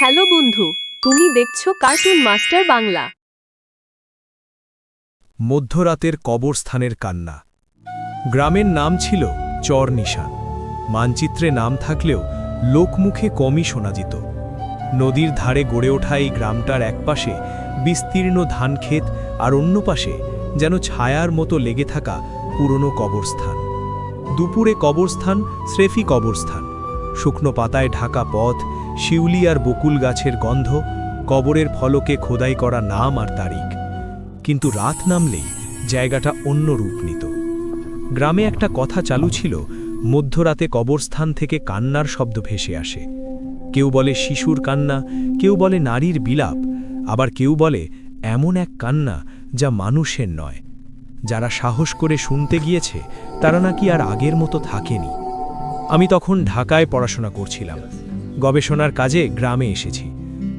Hello বন্ধু, তুমি দেখছ কার্টুন মাস্টার বাংলা। মধ্যরাতের কবরস্থানের কান্না। গ্রামের নাম ছিল চর নিশান মানচিত্রে নাম থাকলেও লোকমুখে কমই শোনা যেত। নদীর ধারে গড়ে ওঠা এই গ্রামটার একপাশে বিস্তীর্ণ ধানক্ষেত আর অন্য পাশে যেন ছায়ার মতো লেগে থাকা পুরনো কবরস্থান। দুপুরে কবরস্থান স্রেফি কবরস্থান। শুকনো পাতায় ঢাকা পথ শিউলি আর বকুল গাছের গন্ধ, কবরের ফলকে খোদাই করা নাম আর তারিখ। কিন্তু রাত নামলেই জায়গাটা অন্য রূপ নিত। গ্রামে একটা কথা চালু ছিল, মধ্যরাতে কবরস্থান থেকে কান্নার শব্দ ভেসে আসে। কেউ বলে শিশুর কান্না, কেউ বলে নারীর বিলাপ, আবার কেউ বলে এমন এক কান্না যা মানুষের নয়। যারা সাহস করে শুনতে গিয়েছে, তারা নাকি আর আগের মতো থাকেনি। আমি তখন ঢাকায় পড়াশোনা করছিলাম। গবেষণার কাজে গ্রামে এসেছি।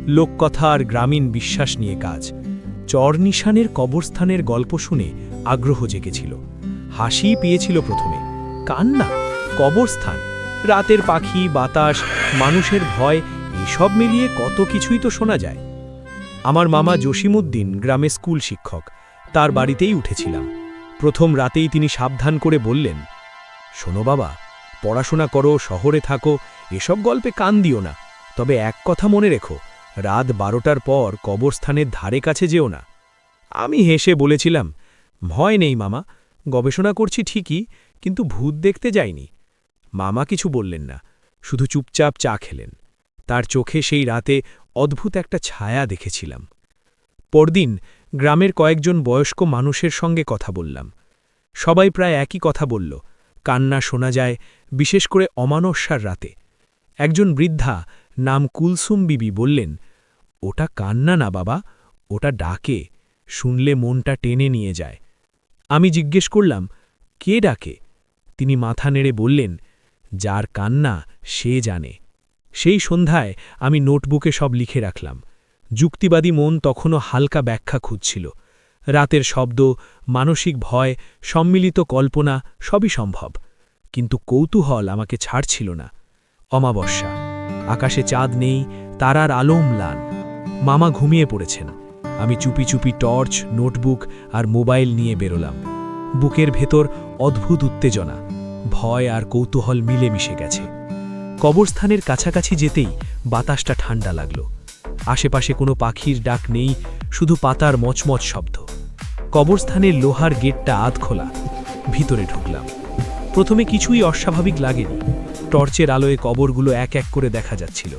লোককথা আর গ্রামীণ বিশ্বাস নিয়ে কাজ। চরনিশানের কবরস্থানের গল্প শুনে আগ্রহ জেগেছিল। হাসি পেয়েছিল প্রথমে। কান্না? কবরস্থান? রাতের পাখি, বাতাস, মানুষের ভয়, এসব মিলিয়ে কত কিছুই তো শোনা যায়। আমার মামা জসিমুদ্দিন গ্রামে স্কুল শিক্ষক। তার বাড়িতেই উঠেছিলাম। প্রথম রাতেই তিনি সাবধান করে বললেন, শোনো বাবা, পড়াশোনা করো, শহরে থাকো এসব গল্পে কান দিও না। তবে এক কথা মনে রেখো, রাত বারোটার পর কবরস্থানের ধারে কাছে যেও না। আমি হেসে বলেছিলাম, ভয় নেই মামা, গবেষণা করছি ঠিকই, কিন্তু ভূত দেখতে যাইনি। মামা কিছু বললেন না, শুধু চুপচাপ চা খেলেন। তার চোখে সেই রাতে অদ্ভুত একটা ছায়া দেখেছিলাম। পরদিন গ্রামের কয়েকজন বয়স্ক মানুষের সঙ্গে কথা বললাম। সবাই প্রায় একই কথা বলল, কান্না শোনা যায়, বিশেষ করে অমানস্যার রাতে। একজন বৃদ্ধা নাম কুলসুম বিবি বললেন, ওটা কান্না না বাবা, ওটা ডাকে, শুনলে মনটা টেনে নিয়ে যায়। আমি জিজ্ঞেস করলাম, কে ডাকে? তিনি মাথা নেড়ে বললেন, যার কান্না সে জানে। সেই সন্ধ্যায় আমি নোটবুকে সব লিখে রাখলাম। যুক্তিবাদী মন তখনও হালকা ব্যাখ্যা খুঁজছিল। রাতের শব্দ, মানসিক ভয়, সম্মিলিত কল্পনা সবই সম্ভব। কিন্তু কৌতূহল আমাকে ছাড়ছিল না। অমাবস্যা। আকাশে চাঁদ নেই, তারার আলো ম্লান মামা ঘুমিয়ে পড়েছেন। আমি চুপি চুপি টর্চ, নোটবুক আর মোবাইল নিয়ে বেরোলাম। বুকের ভেতর অদ্ভুত উত্তেজনা, ভয় আর কৌতূহল মিলে মিশে গেছে। কবরস্থানের কাছাকাছি যেতেই বাতাসটা ঠান্ডা লাগল। আশেপাশে কোনো পাখির ডাক নেই, শুধু পাতার মচমচ শব্দ। কবরস্থানের লোহার গেটটা আধ খোলা ভিতরে ঢুকলাম। প্রথমে কিছুই অস্বাভাবিক লাগেনি। টর্চের আলোয় কবরগুলো এক এক করে দেখা যাচ্ছিল।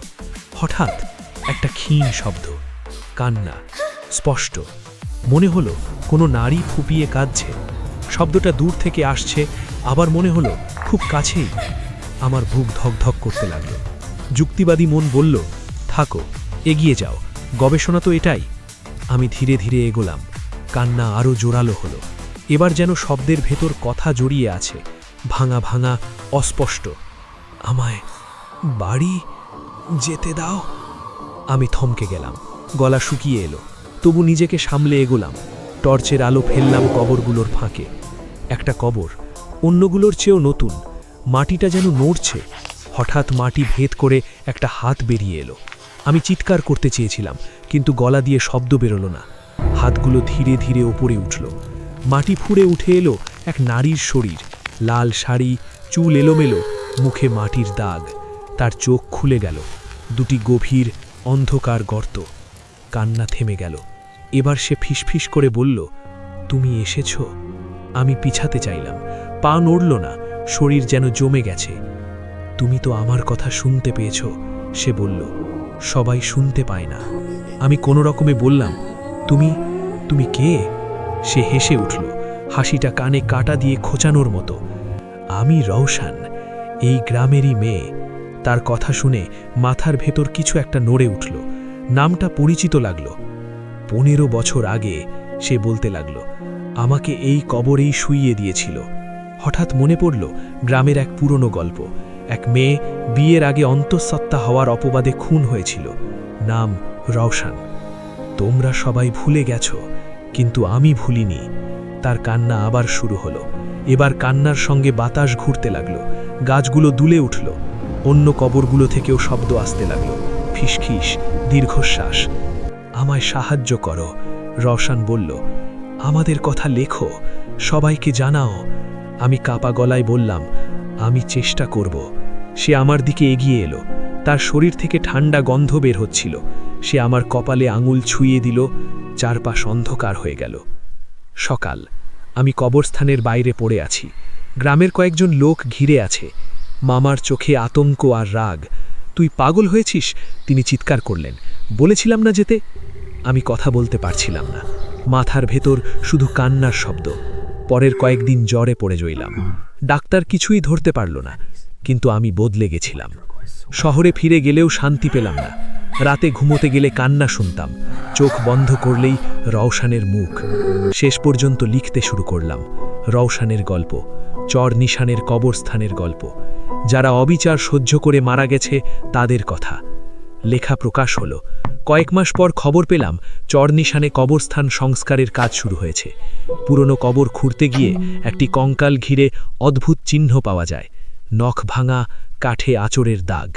হঠাৎ একটা ক্ষীণ শব্দ, কান্না, স্পষ্ট। মনে হলো কোনো নারী ফুপিয়ে কাঁদছে। শব্দটা দূর থেকে আসছে, আবার মনে হলো খুব কাছেই। আমার বুক ধকধক করতে লাগল। যুক্তিবাদী মন বলল, থাকো, এগিয়ে যাও। গবেষণা তো এটাই। আমি ধীরে ধীরে এগোলাম। কান্না আরও জোরালো হলো। এবার যেন শব্দের ভেতর কথা জড়িয়ে আছে, ভাঙা ভাঙা, অস্পষ্ট। আমায় বাড়ি যেতে দাও। আমি থমকে গেলাম। গলা শুকিয়ে এলো। তবু নিজেকে সামলে এগোলাম। টর্চের আলো ফেললাম কবরগুলোর ফাঁকে। একটা কবর, অন্যগুলোর চেয়েও নতুন। মাটিটা যেন নড়ছে। হঠাৎ মাটি ভেদ করে একটা হাত বেরিয়ে এলো। আমি চিৎকার করতে চেয়েছিলাম, কিন্তু গলা দিয়ে শব্দ বেরোলো না। হাতগুলো ধীরে ধীরে ওপরে উঠল। মাটি ফুঁড়ে উঠে এলো এক নারীর শরীর। লাল শাড়ি, চুল এলোমেলো। মুখে মাটির দাগ, তার চোখ খুলে গেল, দুটি গভীর অন্ধকার গর্ত, কান্না থেমে গেল। এবার সে ফিসফিস করে বলল, তুমি এসেছ? আমি পিছাতে চাইলাম, পা নড়ল না, শরীর যেন জমে গেছে। তুমি তো আমার কথা শুনতে পেয়েছ, সে বলল। সবাই শুনতে পায় না। আমি কোনো রকমে বললাম, তুমি তুমি কে? সে হেসে উঠল, হাসিটা কানে কাটা দিয়ে খোঁচানোর মতো। আমি রওশান এই গ্রামেরই মেয়ে। তার কথা শুনে মাথার ভেতর কিছু একটা নড়ে উঠল। নামটা পরিচিত লাগল। পনেরো বছর আগে সে বলতে লাগল, আমাকে এই কবরেই শুইয়ে দিয়েছিল। হঠাৎ মনে পড়ল, গ্রামের এক পুরনো গল্প। এক মেয়ে বিয়ের আগে অন্তঃসত্ত্বা হওয়ার অপবাদে খুন হয়েছিল। নাম রওশান। তোমরা সবাই ভুলে গেছ, কিন্তু আমি ভুলিনি। তার কান্না আবার শুরু হলো। এবার কান্নার সঙ্গে বাতাস ঘুরতে লাগল। গাছগুলো দুলে উঠল। অন্য কবরগুলো থেকেও শব্দ আসতে লাগল। ফিসখিস দীর্ঘশ্বাস। আমায় সাহায্য করো, রওশান বলল। আমাদের কথা লেখো, সবাইকে জানাও। আমি কাপা গলায় বললাম, আমি চেষ্টা করব। সে আমার দিকে এগিয়ে এলো। তার শরীর থেকে ঠান্ডা গন্ধ বের হচ্ছিল। সে আমার কপালে আঙুল ছুঁয়ে দিল। চারপাশ অন্ধকার হয়ে গেল। সকাল। আমি কবরস্থানের বাইরে পড়ে আছি। গ্রামের কয়েকজন লোক ঘিরে আছে। মামার চোখে আতঙ্ক আর রাগ। তুই পাগল হয়েছিস? তিনি চিৎকার করলেন। বলেছিলাম না যেতে। আমি কথা বলতে পারছিলাম না। মাথার ভেতর শুধু কান্নার শব্দ। পরের কয়েকদিন জ্বরে পড়ে জইলাম। ডাক্তার কিছুই ধরতে পারল না। কিন্তু আমি বদলে গেছিলাম। শহরে ফিরে গেলেও শান্তি পেলাম না। রাতে ঘুমোতে গেলে কান্না শুনতাম। চোখ বন্ধ করলেই রওশানের মুখ। শেষ পর্যন্ত লিখতে শুরু করলাম। রওশানের গল্প। চর নিশানের কবরস্থানের গল্প। যারা অবিচার সহ্য করে মারা গেছে, তাদের কথা। লেখা প্রকাশ হলো, কয়েক মাস পর খবর পেলাম, চরনিশানে কবরস্থান সংস্কারের কাজ শুরু হয়েছে। পুরনো কবর খুঁড়তে গিয়ে একটি কঙ্কাল ঘিরে অদ্ভুত চিহ্ন পাওয়া যায়। নখ ভাঙা, কাঠে আচরের দাগ।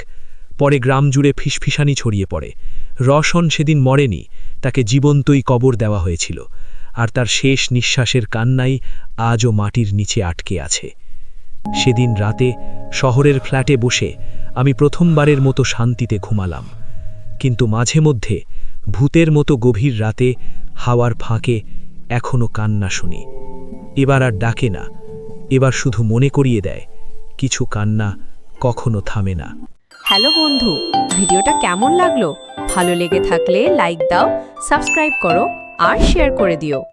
পরে গ্রাম জুড়ে ফিসফিসানি ছড়িয়ে পড়ে। রসন সেদিন মরেনি, তাকে জীবন্তই কবর দেওয়া হয়েছিল। আর তার শেষ নিঃশ্বাসের কান্নাই আজও মাটির নিচে আটকে আছে। সেদিন রাতে শহরের ফ্ল্যাটে বসে আমি প্রথমবারের মতো শান্তিতে ঘুমালাম, কিন্তু মাঝে মধ্যে ভূতের মতো গভীর রাতে হাওয়ার ফাঁকে এখনও কান্না শুনি। এবার আর ডাকে না, এবার শুধু মনে করিয়ে দেয়, কিছু কান্না কখনো থামে না। হ্যালো বন্ধু, ভিডিওটা কেমন লাগল? ভালো লেগে থাকলে লাইক দাও, সাবস্ক্রাইব করো আর শেয়ার করে দিও।